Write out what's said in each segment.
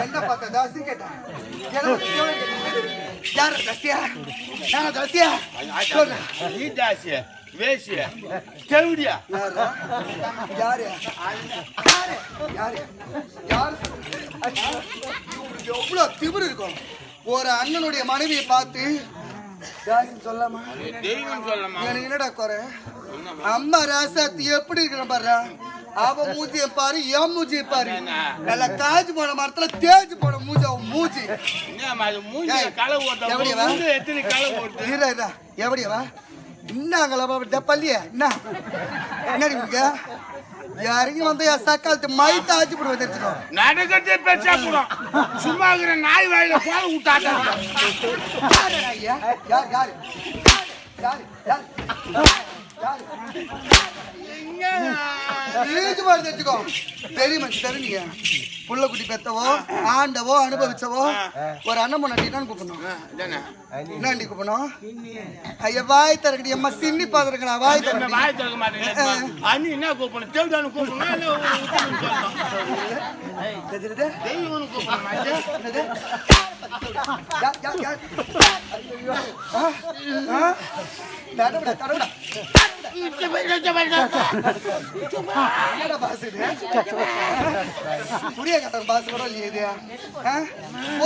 என்ன பார்த்த தாசி கேட்டேன். யாரு தாசியா நானா தாசியா சொல்லு நீ தாசிய வேசிய தேவடியா யாரா? யாரு யாரு யாரு எவ்வளவு திமிரு இருக்கும் ஒரு அண்ணனுடைய மனைவியை பார்த்து சொல்லமா எனக்கு என்னடா குறை அம்மா ராசாத்தி எப்படி இருக்கிற பாரு அவ மூஞ்சிய பாரு என் மூஞ்சிய பாரு நல்லா காய்ச்சி போன மரத்துல தேய்ச்சி போன மூஞ்சி அவன் மூஞ்சி. எப்படியவா என்னங்களா டப்பல்லியே? என்ன என்னடி இருக்கு யாரையும் வந்து என் சக்காலத்து மயித்த ஆச்சு போட வச்சிருக்கோம் நடக்கிறதே பேசா போடும். சும்மா இருக்கிற நாய் வாயில போல விட்டாங்க யார்? யார் யார்? யார்? தெரிஞ்சுக்கோ. தெரியும் தெரிஞ்சீங்க புள்ள குட்டி பெத்தவோ ஆண்டவோ அனுபவிச்சவோ ஒரு அண்ணன் பொண்ணு தான் கூப்பிடணும். என்ன அண்டி ஐயா வாய் திறக்கடி அம்மா சின்னி பாத்திருக்கா வாய் திறக்க அண்ணி என்ன கூப்பிடணும்? தேவையான கூப்பிடணும்? தடவுடா, தடவுடா.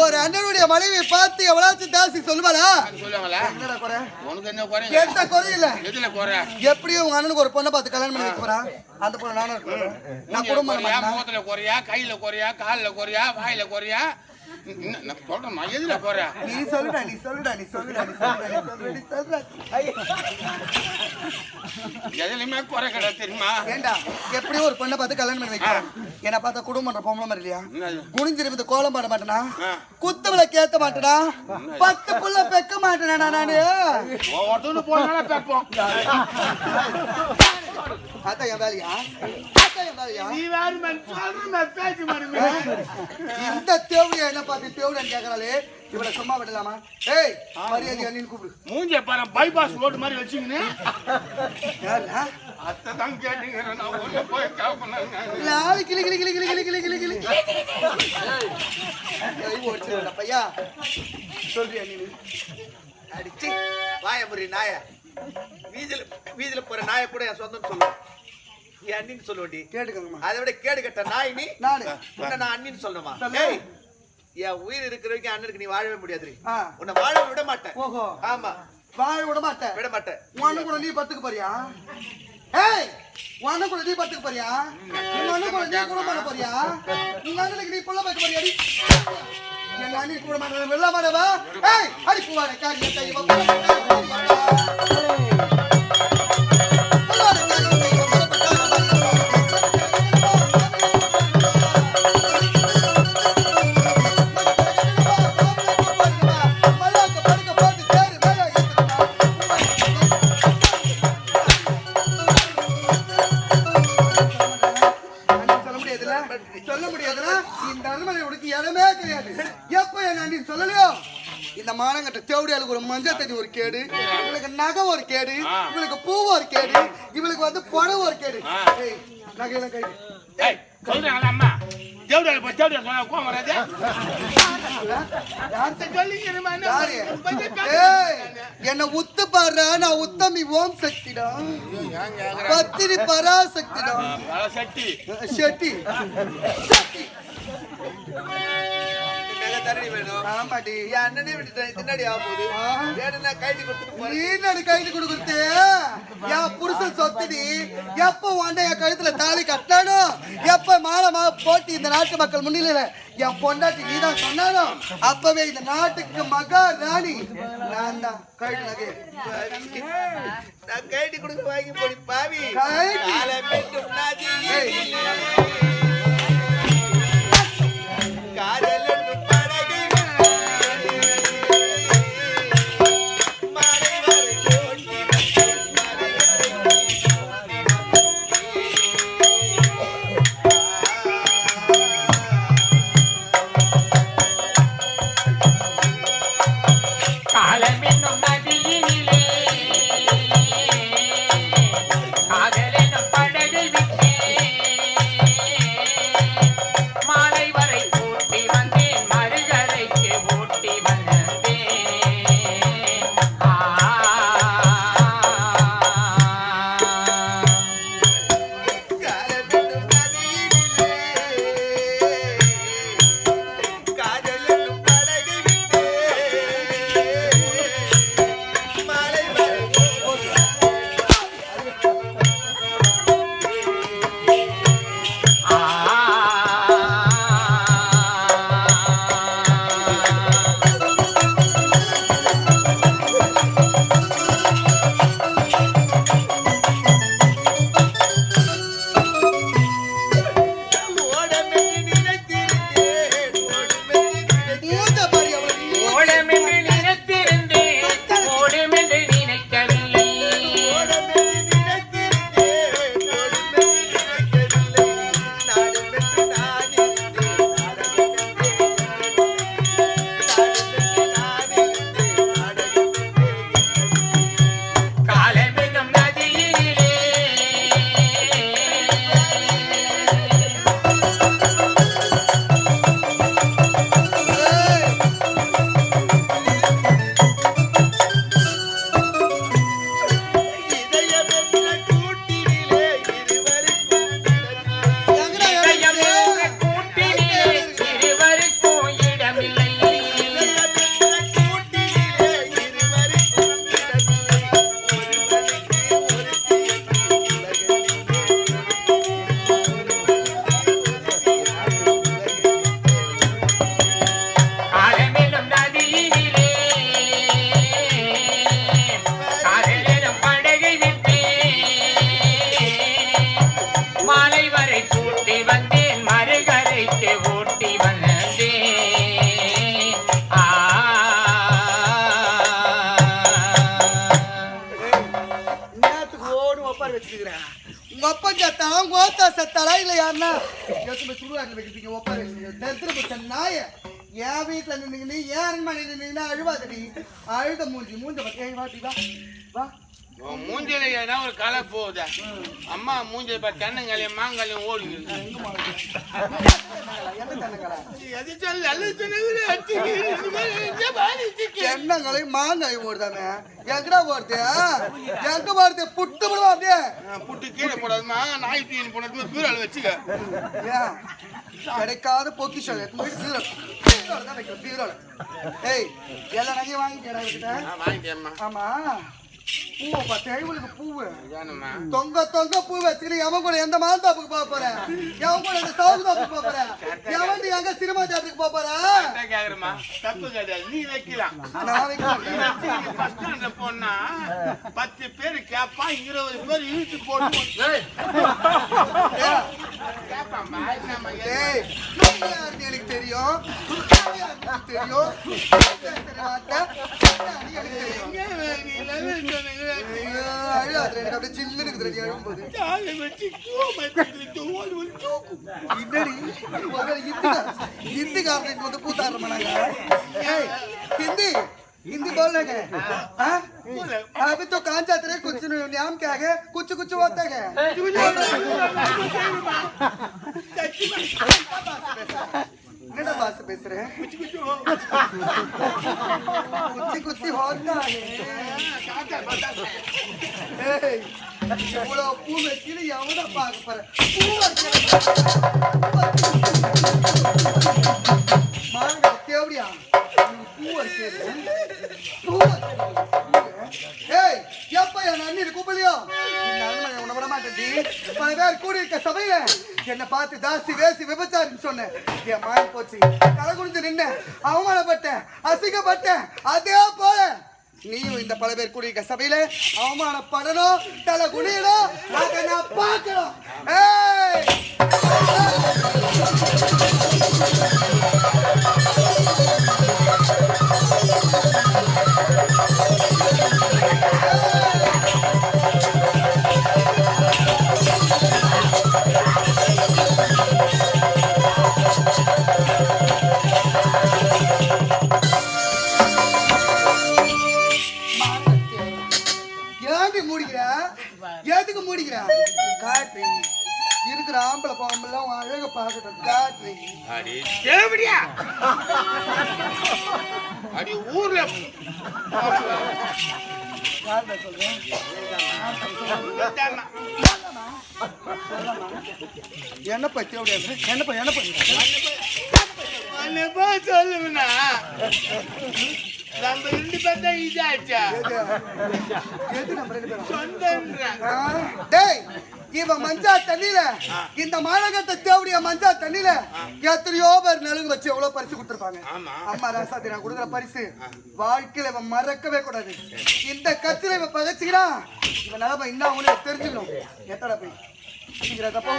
ஒரு அண்ணனுடைய மனைவி பார்த்து எவ்வளாச்சும் தாசி சொல்லுவாளா எந்த குறையில எப்படியும் உங்க அண்ணனுக்கு ஒரு பொண்ணை பார்த்து கல்யாணம் பண்ணி வைக்கிறான் அந்த பொண்ணு நானும் நான் குடும்பம் கையில குறையா காலில் குறையா வாயில குறையா நான் சொல்றேன் நான் எதுல குறை நீ சொல்லுடா நீ சொல்லுடா நீ சொல்லுடா நீ சொல்லுடா நீ சொல்லுடா நீ சொல்லுடா. எதுலயுமே குறை கிடையாது தெரியுமா? ஏண்டா எப்படியும் ஒரு பொண்ணை பார்த்து கல்யாணம் பண்ணி வைக்கிறேன் என்ன பார்த்தா குடும்பம் பண்ற பொம்பளை மாதிரி இல்லையா? என்னது? குனிஞ்சிருந்து கோலம் பாட மாட்டேனா. குத்துவில கேத்த மாட்டேனா? பத்து புள்ள பெக்க மாட்டேனா நானு. ஒவ்வொருத்தரும் போனால பேப்போம். அதான் என் வேலையா? இந்த தேவடியா என்ன பார்த்து தேவடியான்னு கேக்குறாளே? இவளை சும்மா விடலாமா? ஏய் மரியாதை நீ கூப்பிடு. மூஞ்ச பாரு பைபாஸ் ரோடு மாதிரி வச்சுக்கின்னு. யாருடா அத்தை தான் கேட்டீங்க நான் உள்ள போய் லாவி கிளி கிளி கிளி கிளி கிளி கிளி கிளி. கிளி கை பையா. சொல்றியா நீ? அடிச்சு வாய முறி நாய. வீதியில வீதியில போற நாய கூட என் சொந்தம் சொல்லுவேன் என் அண்ணின்னு சொல்லுவேன்டி கேட்டுக்கோங்கம்மா. அதை விட கேடு கட்ட நாய் நீ? நானு. உன்னை நான் அண்ணின்னு சொல்லணுமா? சொல்லு. ஏய், என் உயிர் இருக்கிற வரைக்கும் அண்ணனுக்கு நீ வாழவே முடியாது ஆ. உன்னை வாழ விட மாட்டேன். ஓஹோ. ஆமா. வாழ விட மாட்டேன். விட மாட்டேன். உன் கூட நீ பத்துக்கு போறியா? ஏய் உன் கூட நீ பத்துக்கு போறியா? உங்க அண்ணன் கூட நீ கூட பண்ண போறியா? உங்க அண்ணனுக்கு நீ புள்ள பார்க்க போறியா? அடி எங்க அண்ணன் கூட மாட்டேன் வெள்ள மாட்டவா ஏய் அடி பூவாட காரிய கை சொல்ல ஒரு மஞ்சள் தண்ணி ஒரு கேடு இவளுக்கு நகை ஒரு கேடு இவளுக்கு பூ ஒரு கேடு இவளுக்கு வந்து புடவை ஒரு கேடு. நகையெல்லாம் சொல்றேன் அம்மா. போய் சொன்னா கோவம் வராது? ஏய், என்னை உத்து பாடுற நான் உத்தமி ஓம் சக்திடா. பத்திரி பராசக்திடா. சக்தி ஷெட்டி. வேணும். ஆமாடி என் அண்ணனே விட்டுட்டேன் இது என்னடி ஆக போகுது. வேணும்னா கைட்டு கொடுத்துட்டு போறேன். நீ நடு கைது கொடுக்குறது. என் புருஷன் சொத்துடி. எப்ப உன்னை என் கழுத்துல தாலி கட்டினானோ? எப்ப மாலை மா போட்டு இந்த நாட்டு மக்கள் முன்னிலையில என் பொண்டாட்டி நீ தான் சொன்னானோ? அப்பவே இந்த நாட்டுக்கு மகா ராணி. நான் தான் கழுத்து நகை நான் கைட்டு கொடுத்து வாங்கி போடி பாவி. கைட்டு? காதல் செத்தா செத்தாளா இல்ல யாருன்னா எத்தனை வைக்கிறீங்க ஒப்பாரு தரித்திர பச்ச நாய. என் வீட்டுல நின்னுக்கிட்டு ஏன் அரண்மனை நின்னுங்கன்னா அழுவாதடி. அழுத மூஞ்சி மூஞ்ச பத்தி வாட்டி வா வா. மூஞ்சில ஏதா ஒரு கலை போகுதா. அம்மா மூஞ்சில பார்த்து தென்னங்காலையும் மாங்காலையும் ஓடுங்க எந்த தென்னங்கலை எது சொல்ல அல்ல சொன்ன தென்னங்களை மாங்காய் ஓடுதாமே. எங்கடா போறது? எங்க போறது? புட்டு அப்படியே? புட்டு கீழே போடாதுமா. நாய் தீனி போனது பீரால வச்சுக்க. கிடைக்காத பொக்கிஷம். பீரோல. பீரோல. ஏய் எல்லா நகையும் வாங்கிட்டேடா கிட்ட நான் வாங்கிட்டேம்மா ஆமா. பூவை பார்த்தேன் இவளுக்கு பூவு. தொங்க தொங்க பூ வச்சுக்கிட்டு எவன் கூட எந்த மாந்தாப்புக்கு போக போறேன் எவன் கூட எந்த சவுதாப்புக்கு போக போறேன் எவன் எங்க சினிமா தேட்டருக்கு போக போற? தப்பு கிடையாது. நீ வைக்கலாம். நான் போனா பத்து பேர் கேப்பான் இருபது பேர் இழுத்து போட்டு எனக்கு தெரியும். நீ யாருன்னு எனக்கு தெரியும் பேசுற வார்த்தை நீ எனக்கு தெரியும் எங்க நீ லெவல் சொன்னீங்க ஐயோ, அழுகாதுடா, எனக்கு அப்படியே ஜில்லுன்னு இருக்குதுடா நீ அழும்போது. தாயை வச்சு கோமத்துக்கு ஓடி ஒரு தூக்கு என்னடி? ஒருவேளை ஹிந்திக்கார- ஹிந்திக்காரனுக்கு வந்து கூத்தாடுறோமா நாங்க? ஏய், हिंदी हिंदी बोलने के हाँ? अभी तो कान जाते रहे कुछ नहीं, नाम क्या है कुछ कुछ होता है என்னடா பாச பேசுற குச்சி குச்சி ஹோட்டா ஏய் இவ்வளவு பூ வச்சுட்டு எவனை பார்க்க போற பூ மாங்க தேவடியா பூ வைக்கிறது பூ ஏய் பல பேர் கூடி இருக்க சபையில. என்னை பார்த்து ஜாஸ்தி வேசி விபச்சாரின்னு சொன்னேன். என் மாறி போச்சு. தலை குடிஞ்சு நின்ன அவமானப்பட்டேன். அசிங்கப்பட்டேன். அதே போல நீயும் இந்த பல பேர் கூடி இருக்க சபையில அவமானப்படணும் தலை குனியணும். அதை நான் பார்க்கணும். ஏய்! அடி. தேவடியா? அடி ஊர்ல. என்னப்பா தேவடியா என்னப்பா என்னப்பா? அன்னப்பா சொல்லுவனா? நம்ம ரெண்டு பேர் தான் இதாச்சா டேய் இவன் மஞ்சா தண்ணியில இந்த மாநகரத்தை தேவடிய மஞ்சா தண்ணியில எத்தனையோ பேர் நெலுங்கு வச்சு எவ்வளவு பரிசு கொடுத்துருப்பாங்க. அம்மா ராசாத்தி நான் கொடுக்குற பரிசு. வாழ்க்கையில இவன் மறக்கவே கூடாது. இந்த கத்தில இவன் பகச்சுக்கிறான். இவன் நிலைமை இன்னும் அவனுக்கு தெரிஞ்சுக்கணும். எத்தடா போய் அப்படிங்கிறதப்போ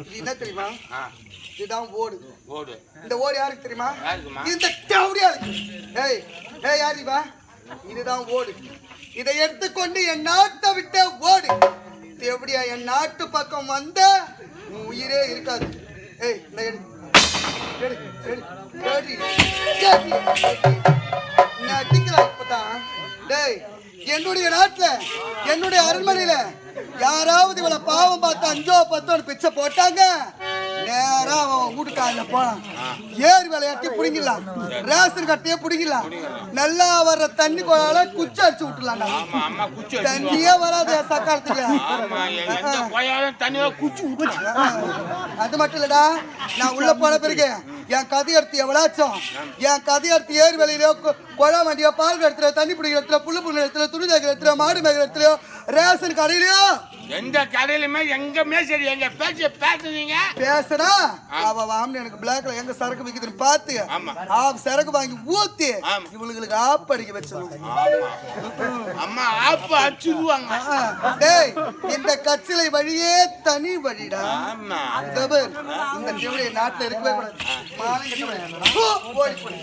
இது என்ன தெரியுமா? இதுதான் ஓடு. ஓடு. இந்த ஓடு யாருக்கு தெரியுமா? இந்த டவுடியா இருக்கு ஏய் ஏய் யார் இவா? இதுதான் ஓடு. இதை எடுத்துக்கொண்டு என் நாட்டை விட்ட ஓடு. எப்படியா என் நாட்டு பக்கம் வந்த? உன் உயிரே இருக்காது. ஏய் இந்த எடு. எடு எடு. நடிக்கிறா இப்பதான்? டேய் என்னுடைய நாட்டுல என்னுடைய அரண்மனையில யாராவது இவளை பாவம் பார்த்து அஞ்சோ பத்தோன்னு பிச்சை போட்டாங்க நேரா அவன் வீட்டுக்காரில் போனான். ஏர் விளையாட்டி பிடிங்கலாம் ரேஷன் கட்டையே பிடிங்கலாம் நல்லா வர்ற தண்ணி குழால குச்சி அடிச்சு வச்சு தண்ணியே வராது சக்காலத்துக்கு. அது மட்டும் இல்லடா நான் உள்ள போன பிறகு என் கதை எடுத்து எவ்வளாச்சும் என் கதை எடுத்து ஏர் வேலையிலயோ குழா வண்டியோ பால் இடத்துல தண்ணி பிடிக்கிற இடத்துல புல்லு புண்ணு இடத்துல துணி தைக்கிற இடத்துல மாடு மேய்க்கிற இடத்துலயோ ரேஷன் கடையிலயோ எந்த கடையிலுமே எங்கமே சரி எங்க பேச்ச பேசுறீங்க பேசுனா அவ வாமனு எனக்கு பிளாக்ல எங்க சரக்கு விக்குதுன்னு பார்த்து ஆமா. அவ சரக்கு வாங்கி ஊத்தி ஆமா. இவளுங்களுக்கு ஆப் அடிக்க வச்சிருவோம். ஆமா. அம்மா ஆப்பு அடிச்சுடுவாங்க டேய் இந்த கச்சிலை வழியே தனி வழிடா. இந்த தேவடைய நாட்டுல இருக்கவே கூடாது. ஓடி போடு.